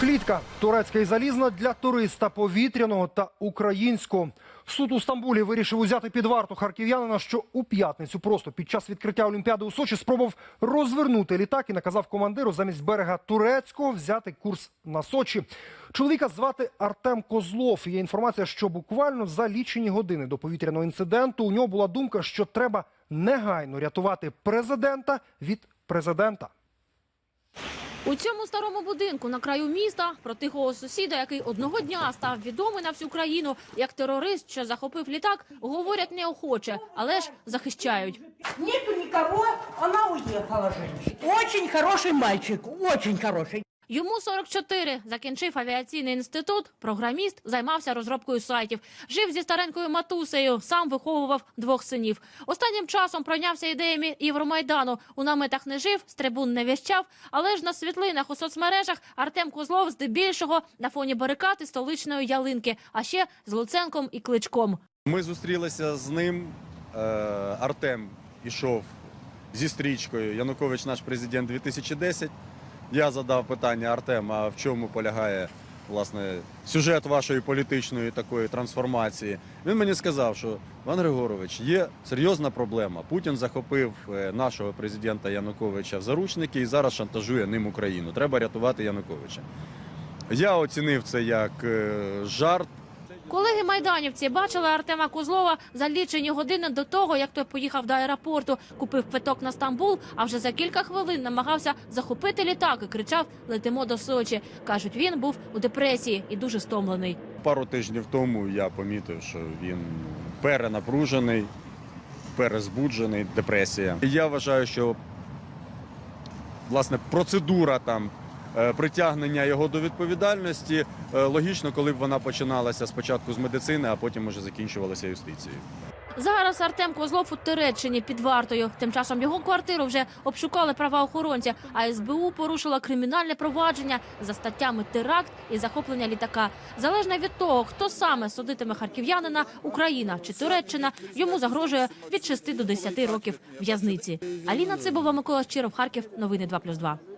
Клітка турецька і залізна для туриста повітряного та українського. Суд у Стамбулі вирішив узяти під варту харків'янина, що у п'ятницю просто під час відкриття Олімпіади у Сочі спробував розвернути літак і наказав командиру замість берега турецького взяти курс на Сочі. Чоловіка звати Артем Козлов. Є інформація, що буквально за лічені години до повітряного інциденту у нього була думка, що треба негайно рятувати президента від президента. У цьому старому будинку на краю міста про тихого сусіда, який одного дня став відомий на всю країну як терорист, що захопив літак, говорять неохоче, але ж захищають. Нету нікого, вона уїхала жінка. Очень хороший мальчик, очень хороший. Йому 44, закінчив авіаційний інститут, програміст, займався розробкою сайтів. Жив зі старенькою матусею, сам виховував двох синів. Останнім часом пройнявся ідеями Євромайдану. У наметах не жив, з трибун не віщав, але ж на світлинах у соцмережах Артем Козлов здебільшого на фоні барикад столичної ялинки, а ще з Луценком і Кличком. Ми зустрілися з ним. Е, Артем ішов зі стрічкою Янукович наш президент 2010. Я задав питання Артем, а в чому полягає власне сюжет вашої політичної такої трансформації? Він мені сказав, що Іван Григорович, є серйозна проблема. Путін захопив е, нашого президента Януковича в заручники і зараз шантажує ним Україну. Треба рятувати Януковича. Я оцінив це як е, жарт. Колеги майданівці бачили Артема Козлова за лічені години до того, як той поїхав до аеропорту, купив квиток на Стамбул, а вже за кілька хвилин намагався захопити літак і кричав «Летимо до Сочі». Кажуть, він був у депресії і дуже стомлений. Пару тижнів тому я помітив, що він перенапружений, перезбуджений, депресія. Я вважаю, що власне процедура там притягнення його до відповідальності е, логічно, коли б вона починалася спочатку з медицини, а потім уже закінчувалася юстицією. Зараз Артем Козлов у Туреччині під вартою. Тим часом його квартиру вже обшукали правоохоронці, а СБУ порушила кримінальне провадження за статтями теракт і захоплення літака. Залежно від того, хто саме судитиме харків'янина, Україна чи Туреччина, йому загрожує від 6 до 10 років в'язниці. Аліна Цибова, Микола Щиров, Харків. Новини 2+,2.